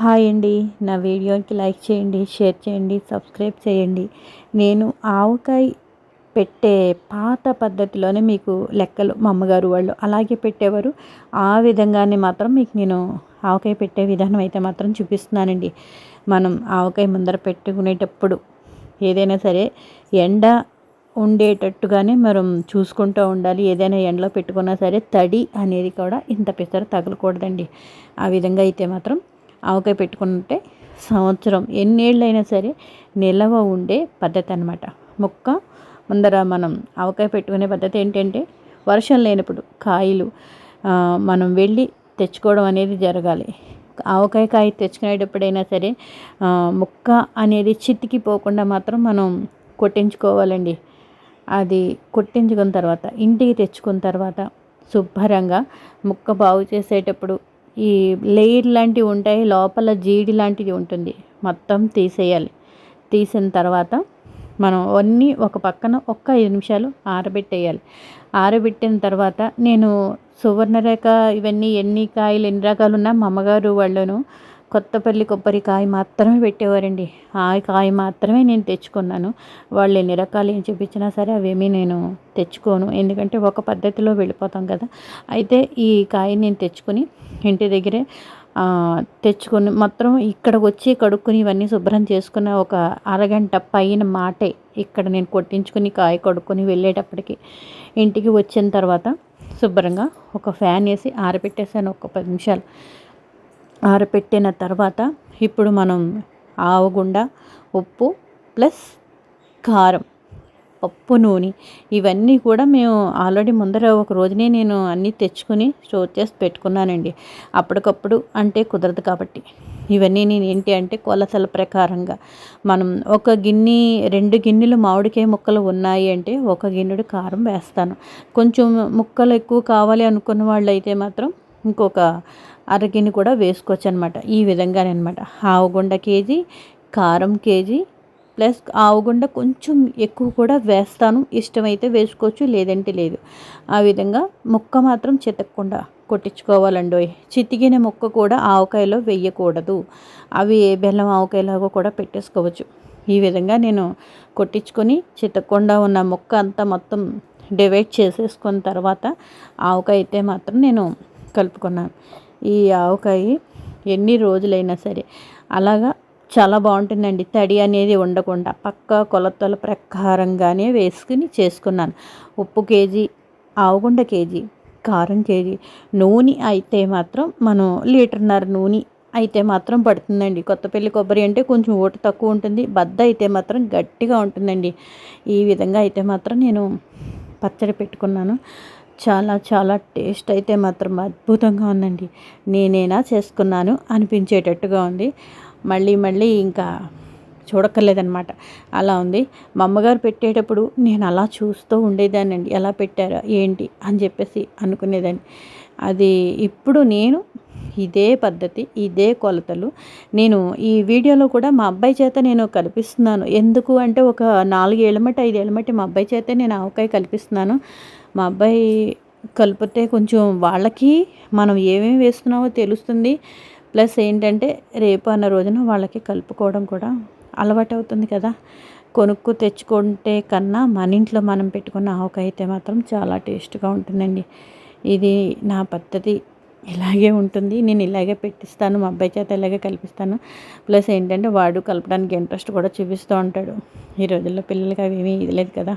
Hi అండి. నా వీడియోకి లైక్ చేయండి షేర్ చేయండి సబ్స్క్రైబ్ చేయండి. నేను ఆవకాయ పెట్టే పాత పద్ధతిలోనే మీకు లెక్కలు మా అమ్మగారు వాళ్ళు అలాగే పెట్టేవారు. ఆ విధంగానే మాత్రం మీకు నేను ఆవకాయ పెట్టే విధానం అయితే మాత్రం చూపిస్తున్నానండి. మనం ఆవకాయ ముందర పెట్టుకునేటప్పుడు ఏదైనా సరే ఎండ ఉండేటట్టుగానే మనం చూసుకుంటూ ఉండాలి. ఏదైనా ఎండలో పెట్టుకున్నా సరే తడి అనేది కూడా ఇంత పెసర తగలకూడదండి. ఆ విధంగా అయితే మాత్రం ఆవకాయ పెట్టుకుంటే సంవత్సరం ఎన్నేళ్ళైనా సరే నిలవ ఉండే పద్ధతి అనమాట మొక్క ముందర మనం ఆవకాయ పెట్టుకునే పద్ధతి ఏంటంటే వర్షం లేనప్పుడు కాయలు మనం వెళ్ళి తెచ్చుకోవడం అనేది జరగాలి. ఆవకాయ కాయ తెచ్చుకునేటప్పుడైనా సరే ముక్క అనేది చితికిపోకుండా మాత్రం మనం కొట్టించుకోవాలండి. అది కొట్టించుకున్న తర్వాత ఇంటికి తెచ్చుకున్న తర్వాత శుభ్రంగా ముక్క బాగు చేసేటప్పుడు ఈ లేయర్ లాంటివి ఉంటాయి లోపల జీడి లాంటిది ఉంటుంది. మొత్తం తీసేయాలి. తీసిన తర్వాత మనం అన్నీ ఒక పక్కన ఒక్క ఐదు నిమిషాలు ఆరబెట్టేయాలి. ఆరబెట్టిన తర్వాత నేను సువర్ణరేఖ ఇవన్నీ ఎన్ని కాయలు ఎన్ని రకాలు ఉన్నా మా అమ్మగారు వాళ్ళను కొత్తపల్లి కొబ్బరికాయ మాత్రమే పెట్టేవారండి. ఆ కాయ మాత్రమే నేను తెచ్చుకున్నాను. వాళ్ళు ఎన్ని రకాలు ఏం చూపించినా సరే అవేమీ నేను తెచ్చుకోను. ఎందుకంటే ఒక పద్ధతిలో వెళ్ళిపోతాం కదా. అయితే ఈ కాయ నేను తెచ్చుకొని ఇంటి దగ్గరే తెచ్చుకొని మొత్తం ఇక్కడికి వచ్చి కడుక్కుని ఇవన్నీ శుభ్రం చేసుకున్న ఒక అరగంట పైన మాటే ఇక్కడ నేను కొట్టించుకుని కాయ కడుక్కొని వెళ్ళేటప్పటికి ఇంటికి వచ్చిన తర్వాత శుభ్రంగా ఒక ఫ్యాన్ వేసి ఆరబెట్టేసాను ఒక పది నిమిషాలు. ఆరపెట్టిన తర్వాత ఇప్పుడు మనం ఆవగుండ ఉప్పు ప్లస్ కారం పప్పు నూనె ఇవన్నీ కూడా మేము ఆల్రెడీ ముందర ఒక రోజునే నేను అన్నీ తెచ్చుకొని స్టోర్ చేసి పెట్టుకున్నానండి. అప్పటికప్పుడు అంటే కుదరదు కాబట్టి. ఇవన్నీ నేను ఏంటి అంటే కొలతల ప్రకారంగా మనం ఒక గిన్నె రెండు గిన్నెలు మామిడికాయ ముక్కలు ఉన్నాయి అంటే ఒక గిన్నెడు కారం వేస్తాను. కొంచెం ముక్కలు ఎక్కువ కావాలి అనుకున్న వాళ్ళు అయితే మాత్రం ఇంకొక అరగిని కూడా వేసుకోవచ్చు అనమాట ఈ విధంగానే అనమాట ఆవుగుండ కేజీ కారం కేజీ ప్లస్ ఆవుగుండ కొంచెం ఎక్కువ కూడా వేస్తాను. ఇష్టమైతే వేసుకోవచ్చు లేదంటే లేదు. ఆ విధంగా ముక్క మాత్రం చితక్కుండా కొట్టించుకోవాలండి చితికిన ముక్క కూడా ఆవకాయలో వేయకూడదు. అవి బెల్లం ఆవకాయలాగా కూడా పెట్టేసుకోవచ్చు. ఈ విధంగా నేను కొట్టించుకొని చితక్కుండా ఉన్న ముక్క అంతా మొత్తం డివైడ్ చేసేసుకున్న తర్వాత ఆవకాయ అయితే మాత్రం నేను కలుపుకున్నాను. ఈ ఆవకాయ ఎన్ని రోజులైనా సరే. అలాగా చాలా బాగుంటుందండి. తడి అనేది ఉండకుండా పక్క కొలతల ప్రకారంగానే వేసుకుని చేసుకున్నాను. ఉప్పు కేజీ ఆవుగుండ కేజీ కారం కేజీ నూనె అయితే మాత్రం మనం లీటర్న్నర నూనె అయితే మాత్రం పడుతుందండి. కొత్తపల్లి కొబ్బరి అంటే కొంచెం ఊట తక్కువ ఉంటుంది. బద్ద అయితే మాత్రం గట్టిగా ఉంటుందండి. ఈ విధంగా అయితే మాత్రం నేను పచ్చడి పెట్టుకున్నాను. చాలా చాలా టేస్ట్ అయితే మాత్రం అద్భుతంగా ఉందండి. నేనేనా చేసుకున్నాను అనిపించేటట్టుగా ఉంది. మళ్ళీ మళ్ళీ ఇంకా చూడక్కర్లేదనమాట అలా ఉంది. మా అమ్మగారు పెట్టేటప్పుడు నేను అలా చూస్తూ ఉండేదానండి ఎలా పెట్టారా ఏంటి అని చెప్పేసి అనుకునేదాన్ని. అది ఇప్పుడు నేను ఇదే పద్ధతి ఇదే కొలతలు. నేను ఈ వీడియోలో కూడా మా అబ్బాయి చేత నేను కల్పిస్తున్నాను. ఎందుకు అంటే ఒక నాలుగు ఏళ్ళమట్టి ఐదు ఏళ్ళమట్టి మా అబ్బాయి చేత నేను ఆవకాయ కల్పిస్తున్నాను. మా అబ్బాయి కలిపితే కొంచెం వాళ్ళకి మనం ఏమేమి వేస్తున్నామో తెలుస్తుంది. ప్లస్ ఏంటంటే రేపు అన్న రోజున వాళ్ళకి కలుపుకోవడం కూడా అలవాటు అవుతుంది కదా. కొనుక్కు తెచ్చుకుంటే కన్నా మన ఇంట్లో మనం పెట్టుకున్న ఆవకాయ అయితే మాత్రం చాలా టేస్ట్గా ఉంటుందండి. ఇది నా పద్ధతి. ఇలాగే ఉంటుంది. నేను ఇలాగే పెట్టిస్తాను. మా అబ్బాయి చేత ఇలాగే కల్పిస్తాను. ప్లస్ ఏంటంటే వాడు కలపడానికి ఇంట్రెస్ట్ కూడా చూపిస్తూ ఉంటాడు. ఈ రోజుల్లో పిల్లలకి అవి ఏమీ ఇది లేదు కదా.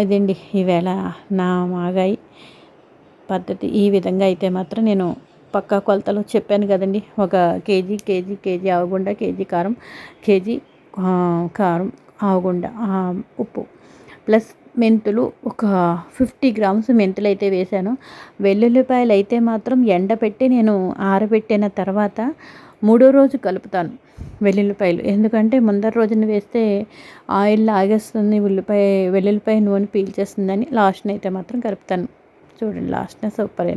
అదండి ఈవేళ నా మాగాయి పద్ధతి ఈ విధంగా అయితే మాత్రం నేను పక్కా కొలతలు చెప్పాను కదండి. ఒక కేజీ కేజీ కేజీ ఆవగుండ కేజీ కారం కేజీ కారం ఆవగుండ ఉప్పు. ప్లస్ మెంతులు ఒక ఫిఫ్టీ గ్రామ్స్ మెంతులు అయితే వేశాను. వెల్లుల్లిపాయలు అయితే మాత్రం ఎండపెట్టి నేను ఆరబెట్టిన తర్వాత మూడో రోజు కలుపుతాను వెల్లుల్లిపాయలు. ఎందుకంటే ముందర రోజున వేస్తే ఆయిల్ ఆగేస్తుంది ఉల్లిపాయ వెల్లుల్లిపాయ నూనె పీల్చేస్తుందని లాస్ట్ని అయితే మాత్రం కలుపుతాను. చూడండి లాస్ట్నే సూపర్